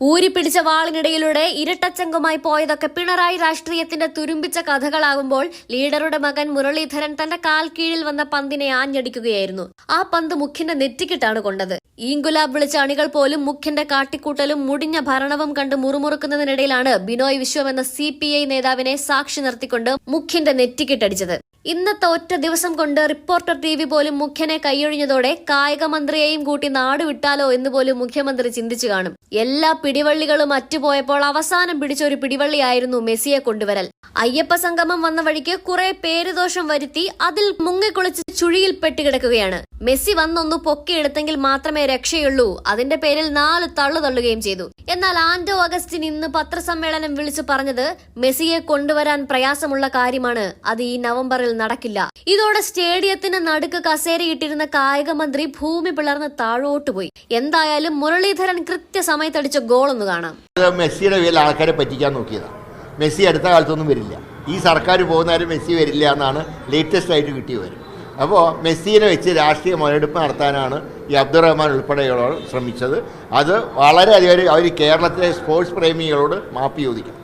ഊരിപ്പിടിച്ച വാളിനിടയിലൂടെ ഇരട്ടച്ചങ്കുമായി പോയതൊക്കെ പിണറായി രാഷ്ട്രീയത്തിന്റെ തുരുമ്പിച്ച കഥകളാകുമ്പോൾ ലീഡറുടെ മകൻ മുരളീധരൻ തന്റെ കാൽ കീഴിൽ വന്ന പന്തിനെ ആഞ്ഞടിക്കുകയായിരുന്നു. ആ പന്ത് മുഖ്യന്റെ നെറ്റിക്കിട്ടാണ് കൊണ്ടത്. ഈങ്കുലാബ് വിളിച്ച അണികൾ പോലും മുഖ്യന്റെ കാട്ടിക്കൂട്ടലും മുടിഞ്ഞ ഭരണവും കണ്ട് മുറുമുറുക്കുന്നതിനിടയിലാണ് ബിനോയ് വിശ്വം എന്ന സി നേതാവിനെ സാക്ഷി നിർത്തിക്കൊണ്ട് മുഖ്യന്റെ നെറ്റിക്കിട്ടടിച്ചത്. ഇന്നത്തെ ഒറ്റ ദിവസം കൊണ്ട് റിപ്പോർട്ടർ ടി വി പോലും മുഖ്യനെ കൈയൊഴിഞ്ഞതോടെ കായിക മന്ത്രിയെയും കൂട്ടി നാടുവിട്ടാലോ എന്ന് പോലും മുഖ്യമന്ത്രി ചിന്തിച്ചു കാണും. എല്ലാ പിടിവള്ളികളും അറ്റുപോയപ്പോൾ അവസാനം പിടിച്ച ഒരു പിടിവള്ളിയായിരുന്നു മെസ്സിയെ കൊണ്ടുവരൽ. അയ്യപ്പ സംഗമം വന്ന വഴിക്ക് കുറെ പേരുദോഷം വരുത്തി അതിൽ മുങ്ങിക്കുളിച്ച് ചുഴിയിൽ പെട്ടുകിടക്കുകയാണ് മെസ്സി വന്നൊന്ന് പൊക്കിയെടുത്തെങ്കിൽ മാത്രമേ രക്ഷയുള്ളൂ. അതിന്റെ പേരിൽ നാല് തള്ളു തള്ളുകയും ചെയ്തു. എന്നാൽ ആന്റോ അഗസ്റ്റിൻ ഇന്ന് പത്രസമ്മേളനം വിളിച്ചു പറഞ്ഞത് മെസ്സിയെ കൊണ്ടുവരാൻ പ്രയാസമുള്ള കാര്യമാണ്. അത് ഈ നവംബറിൽ നടക്കില്ല. ഇതോടെ സ്റ്റേഡിയത്തിന് നടുക്ക് കസേരയിട്ടിരുന്ന കായിക മന്ത്രി ഭൂമി പിളർന്ന് താഴോട്ട് പോയി. എന്തായാലും മുരളീധരൻ കൃത്യസമയത്ത് അടിച്ച ഗോൾ ഒന്ന് കാണാം മെസ്സിയുടെ ആൾക്കാരെ പറ്റിക്കാൻ നോക്കിയതാണ് മെസ്സി അടുത്ത കാലത്തൊന്നും വരില്ല. ഈ സർക്കാർ പോകുന്നവരും മെസ്സി വരില്ല എന്നാണ് ലേറ്റസ്റ്റ് ആയിട്ട് കിട്ടിയ വരും അപ്പോൾ മെസ്സിനെ വെച്ച് രാഷ്ട്രീയ മുതലെടുപ്പ് നടത്താനാണ് ഈ അബ്ദുറഹ്മാൻ ഉൾപ്പെടെയുള്ളവർ ശ്രമിച്ചത്. അത് വളരെയധികം അവർ കേരളത്തിലെ സ്പോർട്സ് പ്രേമികളോട് മാപ്പ് ചോദിക്കും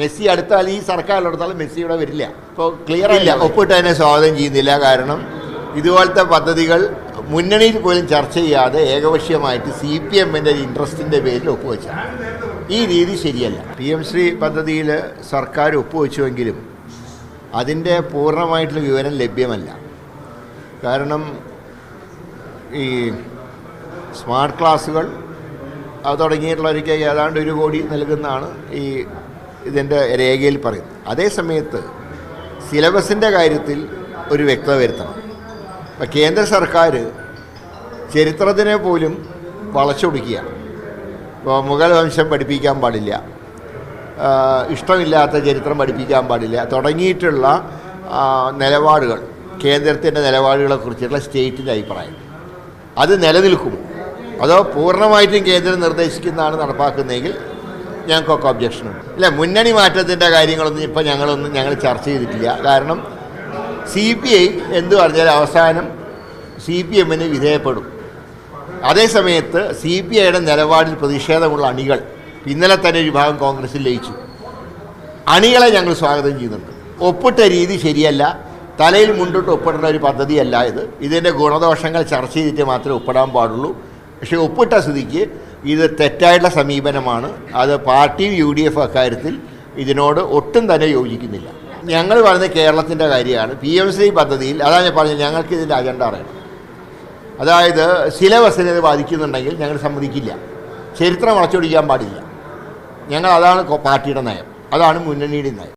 മെസ്സി അടുത്താൽ ഈ സർക്കാരിലെടുത്താലും മെസ്സി ഇവിടെ വരില്ല. ഇപ്പോൾ ക്ലിയർ ഇല്ല തന്നെ സ്വാഗതം ചെയ്യുന്നില്ല. കാരണം ഇതുപോലത്തെ പദ്ധതികൾ മുന്നണിയിൽ പോലും ചർച്ച ചെയ്യാതെ ഏകപക്ഷീയമായിട്ട് സി പി എമ്മിന്റെ ഇൻട്രസ്റ്റിന്റെ പേരിൽ ഒപ്പുവെച്ചാണ്. ഈ രീതി ശരിയല്ല. പി എം ശ്രീ പദ്ധതിയിൽ സർക്കാർ ഒപ്പുവെച്ചുവെങ്കിലും അതിന്റെ പൂർണമായിട്ടുള്ള വിവരം ലഭ്യമല്ല. കാരണം ഈ സ്മാർട്ട് ക്ലാസ്സുകൾ അത് തുടങ്ങിയിട്ടുള്ളവർക്ക് ഏതാണ്ട് ഒരു കോടി നൽകുന്നതാണ് ഈ ഇതിന്റെ രേഖയിൽ പറയുന്നത്. അതേ സമയത്ത് സിലബസിന്റെ കാര്യത്തിൽ ഒരു വ്യക്തത വരുത്തണം. ഇപ്പം കേന്ദ്ര സർക്കാർ ചരിത്രത്തിനെ പോലും വളച്ചൊടുക്കുകയാണ്. ഇപ്പോൾ മുഗൾ വംശം പഠിപ്പിക്കാൻ പാടില്ല. ഇഷ്ടമില്ലാത്ത ചരിത്രം പഠിപ്പിക്കാൻ പാടില്ല. തുടങ്ങിയിട്ടുള്ള നിലപാടുകൾ. കേന്ദ്രത്തിന്റെ നിലപാടുകളെക്കുറിച്ചുള്ള സ്റ്റേറ്റിന്റെ അഭിപ്രായം. അത് നിലനിൽക്കും അതോ പൂർണമായിട്ടും കേന്ദ്രം നിർദ്ദേശിക്കുന്നതാണ് നടപ്പാക്കുന്നതെങ്കിൽ ഞങ്ങൾക്കൊക്കെ ഒബ്ജക്ഷനുണ്ട് ഇല്ല മുന്നണി മാറ്റത്തിന്റെ കാര്യങ്ങളൊന്നും ഇപ്പം ഞങ്ങളൊന്നും ഞങ്ങൾ ചർച്ച ചെയ്തിട്ടില്ല. കാരണം സി പി ഐ എന്ത് പറഞ്ഞാൽ അവസാനം സി പി എമ്മിന് വിധേയപ്പെടും. അതേസമയത്ത് സി പി ഐയുടെ നിലപാടിൽ പ്രതിഷേധമുള്ള അണികൾ ഇന്നലെ തന്നെ ഒരു വിഭാഗം കോൺഗ്രസിൽ ലയിച്ചു. അണികളെ ഞങ്ങൾ സ്വാഗതം ചെയ്യുന്നുണ്ട്. ഒപ്പിട്ട രീതി ശരിയല്ല. തലയിൽ മുണ്ടിട്ട് ഒപ്പിടേണ്ട ഒരു പദ്ധതിയല്ല ഇത്. ഇതിന്റെ ഗുണദോഷങ്ങൾ ചർച്ച ചെയ്തിട്ട് മാത്രമേ ഒപ്പിടാൻ പാടുള്ളൂ. പക്ഷേ ഒപ്പിട്ട സ്ഥിതിക്ക് ഇത് തെറ്റായിട്ടുള്ള സമീപനമാണ്. അത് പാർട്ടിയും യു ഡി എഫ് അക്കാര്യത്തിൽ ഇതിനോട് ഒട്ടും തന്നെ യോജിക്കുന്നില്ല. ഞങ്ങൾ പറയുന്നത് കേരളത്തിന്റെ കാര്യമാണ്. പി എം സി പദ്ധതിയിൽ അതാണ് ഞാൻ പറഞ്ഞത് ഞങ്ങൾക്ക് ഇതിന്റെ അജണ്ട അറിയണം. അതായത് സിലബസിനെ ഇത് ബാധിക്കുന്നുണ്ടെങ്കിൽ ഞങ്ങൾ സമ്മതിക്കില്ല. ചരിത്രം വളച്ചൊടിക്കാൻ പാടില്ല. ഞങ്ങൾ അതാണ് പാർട്ടിയുടെ നയം. അതാണ് മുന്നണിയുടെ നയം.